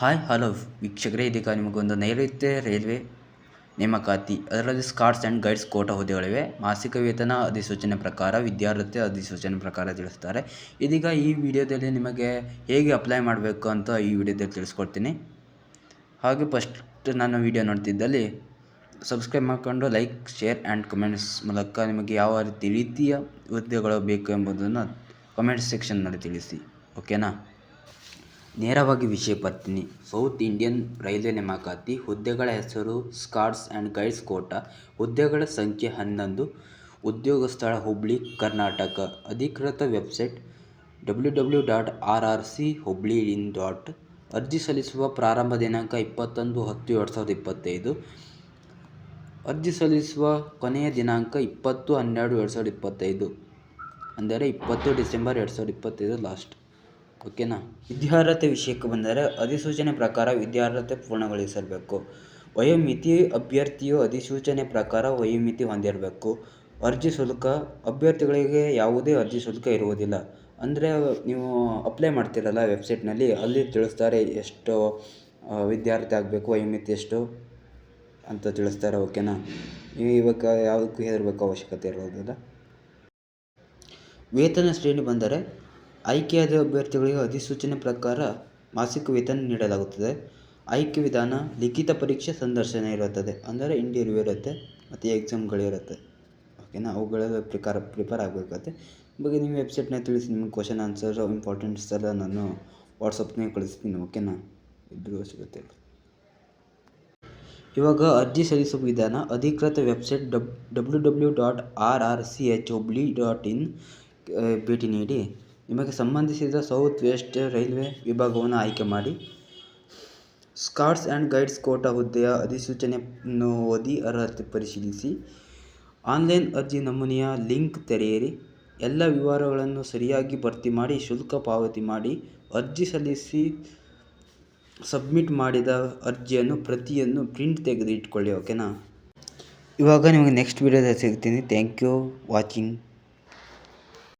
Hi, hello ವೀಕ್ಷಕರೇ, ಇದೀಗ ನಿಮಗೊಂದು ನೈಋತ್ಯ ರೈಲ್ವೆ ನೇಮಕಾತಿ, ಅದರಲ್ಲಿ ಸ್ಕಾಟ್ಸ್ ಆ್ಯಂಡ್ ಗೈಡ್ಸ್ ಕೋಟ ಹುದ್ದೆಗಳಿವೆ. ಮಾಸಿಕ ವೇತನ ಅಧಿಸೂಚನೆ ಪ್ರಕಾರ ವಿದ್ಯಾರ್ಥಿ ಅಧಿಸೂಚನೆ ಪ್ರಕಾರ ತಿಳಿಸ್ತಾರೆ. ಇದೀಗ ಈ ವಿಡಿಯೋದಲ್ಲಿ ನಿಮಗೆ ಹೇಗೆ ಅಪ್ಲೈ ಮಾಡಬೇಕು ಅಂತ ಈ ವಿಡಿಯೋದಲ್ಲಿ ತಿಳಿಸ್ಕೊಡ್ತೀನಿ. ಹಾಗೆ ಫಸ್ಟ್ ನಾನು ವಿಡಿಯೋ ನೋಡ್ತಿದ್ದಲ್ಲಿ ಸಬ್ಸ್ಕ್ರೈಬ್ ಮಾಡಿಕೊಂಡು ಲೈಕ್ ಶೇರ್ ಆ್ಯಂಡ್ ಕಮೆಂಟ್ಸ್ ಮೂಲಕ ನಿಮಗೆ ಯಾವ ರೀತಿ ರೀತಿಯ ಹುದ್ದೆಗಳು ಬೇಕು ಎಂಬುದನ್ನು ಕಮೆಂಟ್ ಸೆಕ್ಷನ್ನಲ್ಲಿ ತಿಳಿಸಿ. ಓಕೆನಾ ನೇರವಾಗಿ ವಿಷಯ ಬರ್ತೀನಿ ಸೌತ್ ಇಂಡಿಯನ್ ರೈಲ್ವೆ ನೇಮಕಾತಿ, ಹುದ್ದೆಗಳ ಹೆಸರು ಸ್ಕಾಟ್ಸ್ ಆ್ಯಂಡ್ ಗೈಡ್ಸ್ ಕೋಟಾ ಹುದ್ದೆಗಳ ಸಂಖ್ಯೆ ಹನ್ನೊಂದು ಉದ್ಯೋಗ ಸ್ಥಳ ಹುಬ್ಳಿ, ಕರ್ನಾಟಕ. ಅಧಿಕೃತ website W W dot R R C Hubli in dot ಅರ್ಜಿ ಸಲ್ಲಿಸುವ ಪ್ರಾರಂಭ ದಿನಾಂಕ ಇಪ್ಪತ್ತೊಂದು ಹತ್ತು ಎರಡು ಸಾವಿರದ ಇಪ್ಪತ್ತೈದು. ಅರ್ಜಿ ಸಲ್ಲಿಸುವ ಕೊನೆಯ ದಿನಾಂಕ ಇಪ್ಪತ್ತು ಹನ್ನೆರಡು ಎರಡು ಸಾವಿರದ ಇಪ್ಪತ್ತೈದು. ಅಂದರೆ ಇಪ್ಪತ್ತು ಡಿಸೆಂಬರ್ ಎರಡು ಸಾವಿರದ ಇಪ್ಪತ್ತೈದು ಲಾಸ್ಟ್ ಓಕೆನಾ? ವಿದ್ಯಾರ್ಹತೆ ವಿಷಯಕ್ಕೆ ಬಂದರೆ ಅಧಿಸೂಚನೆ ಪ್ರಕಾರ ವಿದ್ಯಾರ್ಹತೆ ಪೂರ್ಣಗೊಳಿಸಬೇಕು ವಯೋಮಿತಿ ಅಭ್ಯರ್ಥಿಯು ಅಧಿಸೂಚನೆ ಪ್ರಕಾರ ವಯೋಮಿತಿ ಹೊಂದಿರಬೇಕು. ಅರ್ಜಿ ಶುಲ್ಕ, ಅಭ್ಯರ್ಥಿಗಳಿಗೆ ಯಾವುದೇ ಅರ್ಜಿ ಶುಲ್ಕ ಇರುವುದಿಲ್ಲ. ಅಂದರೆ ನೀವು ಅಪ್ಲೈ ಮಾಡ್ತೀರಲ್ಲ ವೆಬ್ಸೈಟ್ನಲ್ಲಿ ಅಲ್ಲಿ ತಿಳಿಸ್ತಾರೆ ಎಷ್ಟು ವಿದ್ಯಾರ್ಥಿ ಆಗಬೇಕು, ವಯೋಮಿತಿ ಎಷ್ಟು ಅಂತ ತಿಳಿಸ್ತಾರೆ, ಓಕೆನಾ? ನೀವು ಇವಾಗ ಯಾವುದಕ್ಕೂ ಹೆದರಬೇಕು ಅವಶ್ಯಕತೆ ಇರೋದಿಲ್ಲ ವೇತನ ಶ್ರೇಣಿ ಬಂದರೆ ಆಯ್ಕೆಯಾದ ಅಭ್ಯರ್ಥಿಗಳಿಗೆ ಅಧಿಸೂಚನೆ ಪ್ರಕಾರ ಮಾಸಿಕ ವೇತನ ನೀಡಲಾಗುತ್ತದೆ. ಆಯ್ಕೆ ವಿಧಾನ ಲಿಖಿತ ಪರೀಕ್ಷೆ ಸಂದರ್ಶನ ಇರುತ್ತದೆ. ಅಂದರೆ ಇಂಟರ್ವ್ಯೂ ಇರುತ್ತೆ, ಮತ್ತು ಎಕ್ಸಾಮ್ಗಳಿರುತ್ತೆ ಓಕೆನಾ ಅವುಗಳೆಲ್ಲ ಪ್ರಕಾರ ಪ್ರಿಪೇರ್ ಆಗಬೇಕಾಗುತ್ತೆ. ಬಗ್ಗೆ ನಿಮ್ಮ ವೆಬ್ಸೈಟ್ನಾಗ ತಿಳಿಸಿ, ನಿಮ್ಮ ಕ್ವಶನ್ ಆನ್ಸರ್ ಇಂಪಾರ್ಟೆಂಟ್ಸ್ ಎಲ್ಲ ನಾನು ವಾಟ್ಸಪ್ನಾಗ ಕಳಿಸ್ತೀನಿ. ಓಕೆನಾ ಇದ್ರೂ ಸಿಗುತ್ತೆ ಇವಾಗ ಅರ್ಜಿ ಸಲ್ಲಿಸುವ ವಿಧಾನ, ಅಧಿಕೃತ website dub W W dot R R C H ಒಬ್ಲಿ dot in ಭೇಟಿ ನೀಡಿ. ನಿಮಗೆ ಸಂಬಂಧಿಸಿದ ಸೌತ್ ವೆಸ್ಟ್ ರೈಲ್ವೆ ವಿಭಾಗವನ್ನು ಆಯ್ಕೆ ಮಾಡಿ. ಸ್ಕಾಟ್ಸ್ ಆ್ಯಂಡ್ ಗೈಡ್ಸ್ ಕೋಟಾ ಹುದ್ದೆಯ ಅಧಿಸೂಚನೆಯನ್ನು ಓದಿ ಅರ್ಹತೆ ಪರಿಶೀಲಿಸಿ. ಆನ್ಲೈನ್ ಅರ್ಜಿ ನಮೂನೆಯ ಲಿಂಕ್ ತೆರೆಯಿರಿ. ಎಲ್ಲ ವಿವರಗಳನ್ನು ಸರಿಯಾಗಿ ಭರ್ತಿ ಮಾಡಿ, ಶುಲ್ಕ ಪಾವತಿ ಮಾಡಿ, ಅರ್ಜಿ ಸಲ್ಲಿಸಿ ಸಬ್ಮಿಟ್ ಮಾಡಿದ ಅರ್ಜಿಯನ್ನು ಪ್ರತಿಯನ್ನು ಪ್ರಿಂಟ್ ತೆಗೆದು ಇಟ್ಕೊಳ್ಳಿ ಓಕೆನಾ? ಇವಾಗ ನಿಮಗೆ ನೆಕ್ಸ್ಟ್ ವೀಡಿಯೋದಲ್ಲಿ ಸಿಗ್ತೀನಿ. Thank you watching.